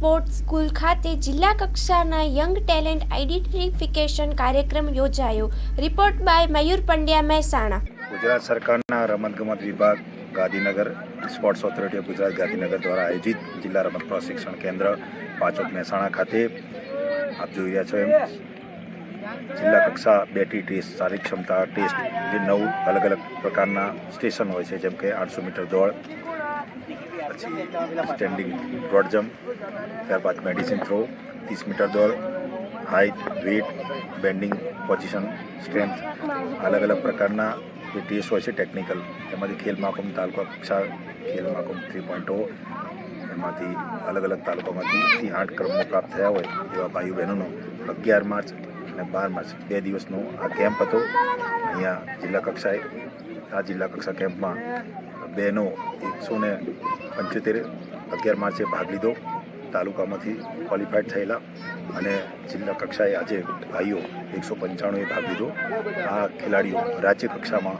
Sports school ખાતે જિલ્લા કક્ષાના યંગ ટેલેન્ટ આઇડેન્ટિફિકેશન કાર્યક્રમ યોજાયો. Report by Mayur Pandya Mehsana. Gujarat સરકારના રમતગમત વિભાગ Gandhinagar, sports authority of Gujarat Gandhinagar દ્વારા આયોજિત જિલ્લા રમત પ્રશિક્ષણ કેન્દ્ર પાચોક મહેસાણા ખાતે આપ જોઈ રહ્યા છો એમ. જિલ્લા કક્ષા બેટી ટેસ્ટ, શારીરિક ક્ષમતા ટેસ્ટ જે નવ અલગ અલગ પ્રકારના સ્ટેશન હોય છે, જેમ કે આઠસો મીટર દોડ પછી સ્ટેન્ડિંગ બ્રોડ જમ્પ ત્યારબાદ મેડિસિન થ્રો ત્રીસ મીટર દોડ height weight bending position strength અલગ અલગ પ્રકારના જે ટેસ્ટ હોય છે ટેકનિકલ એમાંથી ખેલ મહાકુંભ, તાલુકા કક્ષા ખેલ મહાકુંભ થ્રી પોઈન્ટ એમાંથી અલગ અલગ તાલુકામાંથી આઠ ક્રમો પ્રાપ્ત થયા હોય એવા ભાઈઓ બહેનોનો અગિયાર માર્ચ અને બાર માર્ચ બે દિવસનો આ કેમ્પ હતો. અહીંયા જિલ્લા કક્ષાએ. આ જિલ્લા કક્ષા કેમ્પમાં બહેનો એકસો ને પંચોતેર અગિયાર માર્ચે ભાગ લીધો. તાલુકામાંથી ક્વોલિફાઈડ થયેલા અને જિલ્લા કક્ષાએ આજે ભાઈઓ એકસો પંચાણુંએ ભાગ લીધો. આ ખેલાડીઓ રાજ્ય કક્ષામાં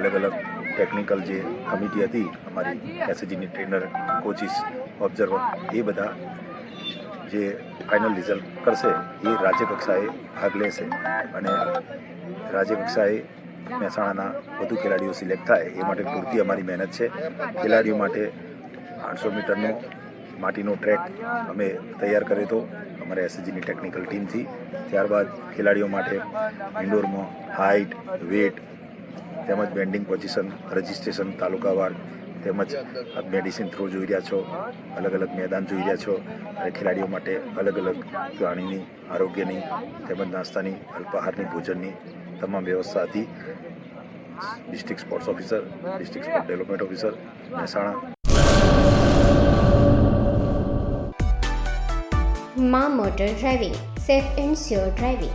અલગ અલગ ટેકનિકલ જે કમિટી હતી, અમારી એસએજીની ટ્રેનર કોચિસ ઓબ્ઝર્વર એ બધા જે ફાઇનલ રિઝલ્ટ કરશે, એ રાજ્ય કક્ષાએ ભાગ લેશે અને રાજ્ય કક્ષાએ મહેસાણાના વધુ ખેલાડીઓ સિલેક્ટ થાય, એ માટે પૂરતી અમારી મહેનત છે. ખેલાડીઓ માટે આઠસો મીટરનો માટીનો ટ્રેક અમે તૈયાર કર્યો હતો, અમારા એસએજીની ટેકનિકલ ટીમથી ત્યારબાદ ખેલાડીઓ માટે ઇન્ડોરમાં હાઇટ વેટ તેમજ બેન્ડિંગ પોઝિશન રજિસ્ટ્રેશન તાલુકાવાર તેમજ મેડિસિન થ્રુ જોઈ રહ્યા છો, અલગ અલગ મેદાન જોઈ રહ્યા છો અને ખેલાડીઓ માટે અલગ અલગ પ્રાણીની, આરોગ્યની તેમજ નાસ્તાની, અલ્પાહારની, ભોજનની તમામ વ્યવસ્થા હતી. District sports officer, district sport development officer Mehsana. મા motor driving, safe and sure driving.